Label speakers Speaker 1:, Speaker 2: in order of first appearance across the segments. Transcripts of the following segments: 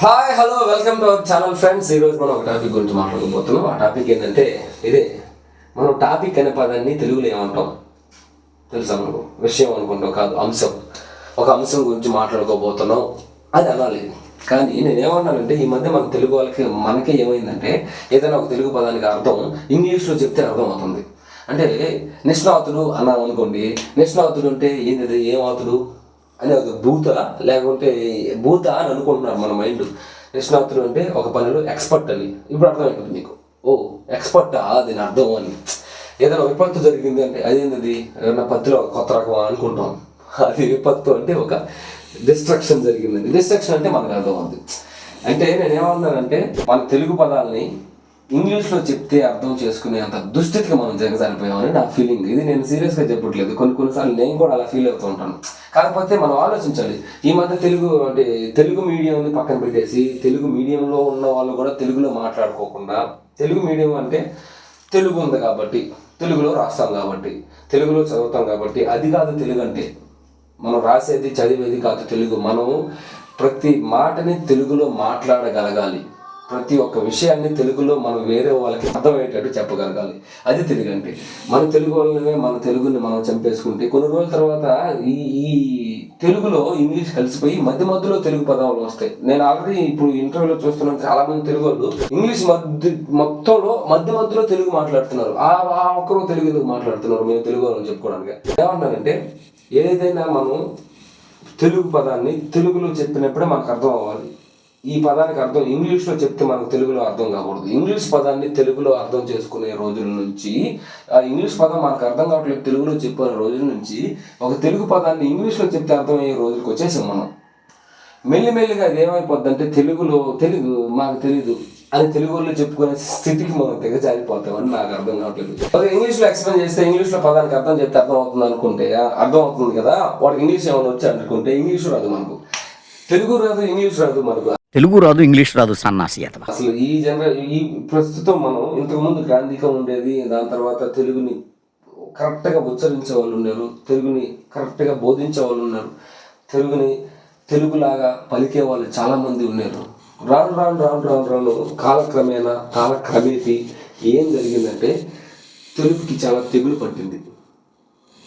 Speaker 1: Hi hello welcome to our channel friends ఈరోజు మనం ఒక టాపిక్ గురించి మాట్లాడుకోబోతున్నాం ఆ టాపిక్ ఏంటంటే ఇదే మనం టాపిక్ అనే పదాన్ని తెలుగులో ఏమంటాం? తెలుసా మనకు? విషయం అనుకుంటాం కాదు అంశం. ఒక అంశం గురించి మాట్లాడుకోబోతున్నాం. అది అనాలి కానీ నేను ఏమన్నానంటే ఈ మధ్య మన తెలుగు వాళ్ళకి మనకే ఏమైందంటే ఏదైనా ఒక తెలుగు పదానికి అర్థం ఇంగ్లీష్లో చెప్తే అర్థం అవుతుంది అంటే నిష్ణాతుడు అన్నాం అనుకోండి నిష్ణాతుడు అంటే ఏంది ఏమవుతుడు అని ఒక భూత లేకుంటే భూత అని అనుకుంటున్నారు మన మైండ్. నిష్ణాతులు అంటే ఒక పనిలో ఎక్స్పర్ట్ అని. ఇప్పుడు అర్థమైపోతుంది మీకు. ఓ ఎక్స్పర్ట్ దీని అర్థం అని. ఏదైనా విపత్తు జరిగింది అంటే అదేంది ఏదైనా పత్తిలో కొత్త రకం అనుకుంటాం. అది విపత్తు అంటే ఒక డిస్ట్రక్షన్ జరిగిందండి. డిస్ట్రక్షన్ అంటే మనకు అర్థం అవుతుంది అంటే నేను ఏమన్నానంటే మన తెలుగు పదాలని ఇంగ్లీష్లో చెప్తే అర్థం చేసుకునే అంత దుస్థితికి మనం జగజారిపోయామని నా ఫీలింగ్ ఇది నేను సీరియస్గా చెప్పట్లేదు. కొన్ని కొన్నిసార్లు నేను కూడా అలా ఫీల్ అవుతూ ఉంటాను. కాకపోతే మనం ఆలోచించాలి. ఈ మధ్య తెలుగు అంటే తెలుగు మీడియంని పక్కన పెట్టేసి తెలుగు మీడియంలో ఉన్న వాళ్ళు కూడా తెలుగులో మాట్లాడుకోకుండా తెలుగు మీడియం అంటే తెలుగు ఉంది కాబట్టి తెలుగులో రాస్తాం కాబట్టి తెలుగులో చదువుతాం కాబట్టి అది కాదు తెలుగు అంటే. మనం రాసేది చదివేది కాదు తెలుగు. మనం ప్రతి మాటని తెలుగులో మాట్లాడగలగాలి. ప్రతి ఒక్క విషయాన్ని తెలుగులో మనం వేరే వాళ్ళకి అర్థమయ్యేటట్టు చెప్పగలగాలి. అది తెలుగు అంటే. మన తెలుగు వాళ్ళనే మన తెలుగుని మనం చంపేసుకుంటే కొన్ని రోజుల తర్వాత ఈ ఈ తెలుగులో ఇంగ్లీష్ కలిసిపోయి మధ్య మధ్యలో తెలుగు పదాలు వస్తాయి. నేను ఆల్రెడీ ఇప్పుడు ఇంటర్వ్యూలో చూస్తున్నాను చాలా మంది తెలుగు వాళ్ళు ఇంగ్లీష్ మధ్య మొత్తంలో మధ్య మధ్యలో తెలుగు మాట్లాడుతున్నారు. ఆ ఆ ఒక్కరు తెలుగు ఎందుకు మాట్లాడుతున్నారు? మేము తెలుగు వాళ్ళని చెప్పుకోవడానికి. ఏమన్నానంటే ఏదైనా మనం తెలుగు పదాన్ని తెలుగులో చెప్పినప్పుడే మనకు అర్థం అవ్వాలి. ఈ పదానికి అర్థం ఇంగ్లీష్లో చెప్తే మనకు తెలుగులో అర్థం కాకూడదు. ఇంగ్లీష్ పదాన్ని తెలుగులో అర్థం చేసుకునే రోజుల నుంచి ఆ ఇంగ్లీష్ పదం మనకు అర్థం కావట్లేదు తెలుగులో చెప్పిన రోజుల నుంచి ఒక తెలుగు పదాన్ని ఇంగ్లీష్లో చెప్తే అర్థమయ్యే రోజుకి వచ్చేసాం మనం. మెల్లిమెల్లిగా అది ఏమైపోద్దంటే తెలుగులో తెలుగు మాకు తెలీదు అని తెలుగులో చెప్పుకునే స్థితికి మనం దిగజారిపోతామని నాకు అర్థం కావట్లేదు. ఒక ఇంగ్లీష్లో ఎక్స్ప్లెయిన్ చేస్తే ఇంగ్లీష్లో పదానికి అర్థం చెప్తే అర్థం అవుతుంది అనుకుంటే అర్థం అవుతుంది కదా? వాడికి ఇంగ్లీష్ ఏమైనా వచ్చి అనుకుంటే ఇంగ్లీష్ రాదు మనకు. తెలుగు రాదు ఇంగ్లీష్ రాదు మనకు.
Speaker 2: తెలుగు రాదు ఇంగ్లీష్ రాదు సన్నాసి అథవా.
Speaker 1: అసలు ఈ జనరల్ ఈ ప్రస్తుతం మనం ఇంతకుముందు గాంధీగా ఉండేది దాని తర్వాత తెలుగుని కరెక్ట్గా ఉచ్చరించే వాళ్ళు ఉన్నారు తెలుగుని కరెక్ట్గా బోధించే వాళ్ళు ఉన్నారు తెలుగుని తెలుగులాగా పలికే వాళ్ళు చాలామంది ఉన్నారు. రాను రాను రాను రాను రాను కాలక్రమేణా కాలక్రమేపీ ఏం జరిగిందంటే తెలుగుకి చాలా తెగులు పట్టింది.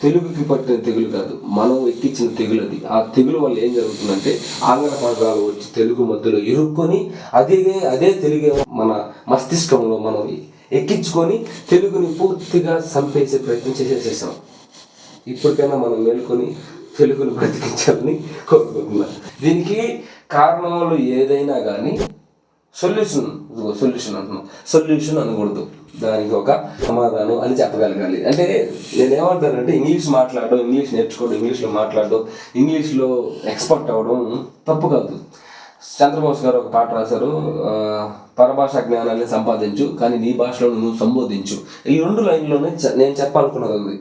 Speaker 1: తెలుగుకి పట్టిన తెగులు కాదు మనం ఎక్కించిన తెగులు అది. ఆ తెగులు వల్ల ఏం జరుగుతుందంటే ఆంగ్ల పదాలు వచ్చి తెలుగు మధ్యలో ఇరుక్కొని అదే అదే తెలుగు మన మస్తిష్కంలో మనం ఎక్కించుకొని తెలుగుని పూర్తిగా సంపేసే ప్రయత్నం చేసేసేసాం ఇప్పటికైనా మనం మేల్కొని తెలుగును బ్రతికించాలని కోరుకుంటున్నా. దీనికి కారణాలు ఏదైనా కానీ సొల్యూషన్ సొల్యూషన్ అంటున్నాం. సొల్యూషన్ అనకూడదు. దానికి ఒక సమాధానం అని చెప్పగలగాలి. అంటే నేను ఏమంటానంటే ఇంగ్లీష్ మాట్లాడడం ఇంగ్లీష్ నేర్చుకోవడం ఇంగ్లీష్లో మాట్లాడడం ఇంగ్లీష్లో ఎక్స్పర్ట్ అవ్వడం తప్పు కాదు. చంద్రబోస్ గారు ఒక పాట రాశారు పరభాష పరభాషా జ్ఞానాన్ని సంపాదించు కానీ నీ భాషలో నువ్వు సంబోధించు. ఈ రెండు లైన్లోనే నేను చెప్పాలనుకున్నది ఉంది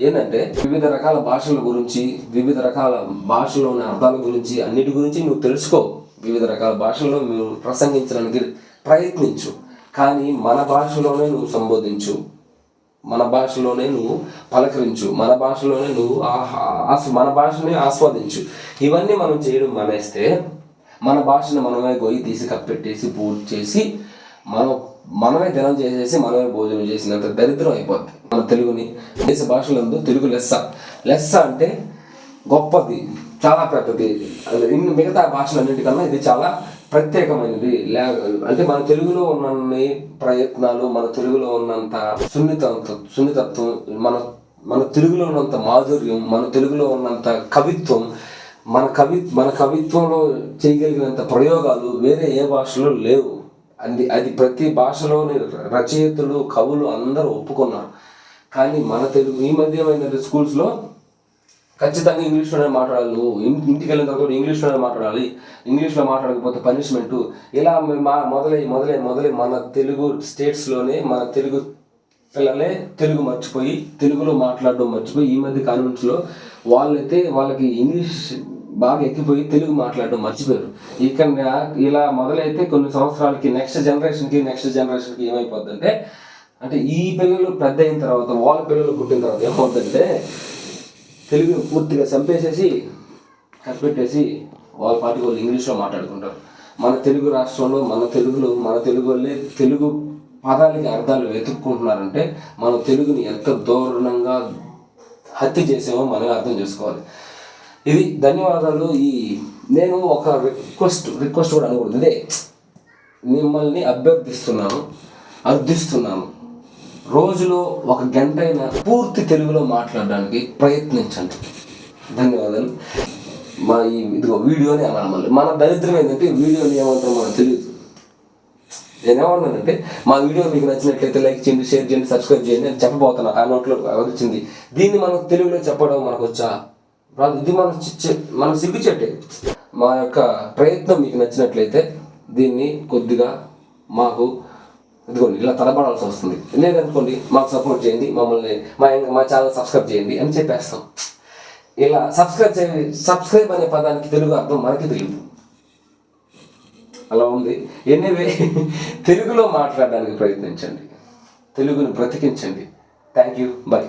Speaker 1: ఏంటంటే వివిధ రకాల భాషల గురించి వివిధ రకాల భాషలోని అర్థాల గురించి అన్నిటి గురించి నువ్వు తెలుసుకో. వివిధ రకాల భాషల్లో మీరు ప్రసంగించడానికి ప్రయత్నించు. కానీ మన భాషలోనే నువ్వు సంబోధించు. మన భాషలోనే నువ్వు పలకరించు. మన భాషలోనే నువ్వు ఆహా ఆస్- మన భాషని ఆస్వాదించు. ఇవన్నీ మనం చేయడం మానేస్తే మన భాషను మనమే గొయ్యి తీసి కప్పెట్టేసి పూర్తి చేసి మనం మనమే దినం చేసేసి మనమే భోజనం చేసినంత దరిద్రం అయిపోద్ది. మన తెలుగుని దేశ భాషలందు తెలుగు లెస్స. లెస్స అంటే గొప్పది చాలా పెద్దది ఇన్ని మిగతా భాషలన్నిటికన్నా ఇది చాలా ప్రత్యేకమైనది. లే అంటే మన తెలుగులో ఉన్నన్ని ప్రయత్నాలు మన తెలుగులో ఉన్నంత సున్నిత సున్నితత్వం మన మన తెలుగులో ఉన్నంత మాధుర్యం మన తెలుగులో ఉన్నంత కవిత్వం మన కవి మన కవిత్వంలో చేయగలిగినంత ప్రయోగాలు వేరే ఏ భాషలో లేవు. అది అది ప్రతి భాషలోని రచయితలు కవులు అందరూ ఒప్పుకున్నారు. కానీ మన తెలుగు ఈ మధ్య ఏమైందంటే స్కూల్స్లో ఖచ్చితంగా ఇంగ్లీష్లోనే మాట్లాడాలి నువ్వు. ఇంటికి వెళ్ళిన తర్వాత ఇంగ్లీష్లోనే మాట్లాడాలి. ఇంగ్లీష్లో మాట్లాడకపోతే పనిష్మెంట్. ఇలా మా మొదలై మొదలై మొదలై మన తెలుగు స్టేట్స్లోనే మన తెలుగు పిల్లలే తెలుగు మర్చిపోయి తెలుగులో మాట్లాడడం మర్చిపోయి ఈ మధ్య కాన్వెంట్స్లో వాళ్ళైతే వాళ్ళకి ఇంగ్లీష్ బాగా ఎక్కిపోయి తెలుగు మాట్లాడడం మర్చిపోయారు. ఇక్కడ ఇలా మొదలైతే కొన్ని సంవత్సరాలకి నెక్స్ట్ జనరేషన్కి నెక్స్ట్ జనరేషన్కి ఏమైపోద్దంటే అంటే ఈ పిల్లలు పెద్ద అయిన తర్వాత వాళ్ళ పిల్లలు పుట్టిన తర్వాత ఏమవుతుందంటే తెలుగు పూర్తిగా చంపేసేసి కనిపెట్టేసి వాళ్ళ పాటి వాళ్ళు ఇంగ్లీష్లో మాట్లాడుకుంటారు. మన తెలుగు రాష్ట్రంలో మన తెలుగులో మన తెలుగు వాళ్ళే తెలుగు పదాలకి అర్థాలు వెతుక్కుంటున్నారంటే మనం తెలుగుని ఎంత దారుణంగా హత్య చేసామో మనమే అర్థం చేసుకోవాలి. ఇది ధన్యవాదాలు. ఈ నేను ఒక రిక్వెస్ట్ రిక్వెస్ట్ కూడా అనకూడదు. ఇదే మిమ్మల్ని అభ్యర్థిస్తున్నాను అర్థిస్తున్నాను. రోజులో ఒక గంట అయినా పూర్తి తెలుగులో మాట్లాడడానికి ప్రయత్నించండి. ధన్యవాదాలు. మా ఈ ఇదిగో వీడియోని అనాలి మళ్ళీ. మన దరిద్రం ఏంటంటే వీడియోని ఏమంటారో మనకు తెలియదు నేనేమన్నానంటే మా వీడియో మీకు నచ్చినట్లయితే లైక్ చేయండి షేర్ చేయండి సబ్స్క్రైబ్ చేయండి అని చెప్పబోతున్నా. ఆ నోట్లో వచ్చింది. దీన్ని మనం తెలుగులో చెప్పడం మనకు వచ్చా? రాదు. ఇది మనం మనం సిగ్గుచెట్టే మా యొక్క ప్రయత్నం మీకు నచ్చినట్లయితే దీన్ని కొద్దిగా మాకు ఇదిగోండి ఇలా తలపడాల్సి వస్తుంది. లేదనుకోండి మాకు సపోర్ట్ చేయండి మమ్మల్ని మా మా ఛానల్ సబ్స్క్రైబ్ చేయండి అని చెప్పేస్తాం. ఇలా సబ్స్క్రైబ్ చే సబ్స్క్రైబ్ అనే పదానికి తెలుగు అర్థం మనకి తెలియదు. అలా ఉంది. ఎనీవే తెలుగులో మాట్లాడడానికి ప్రయత్నించండి. తెలుగుని బ్రతికించండి. Thank you bye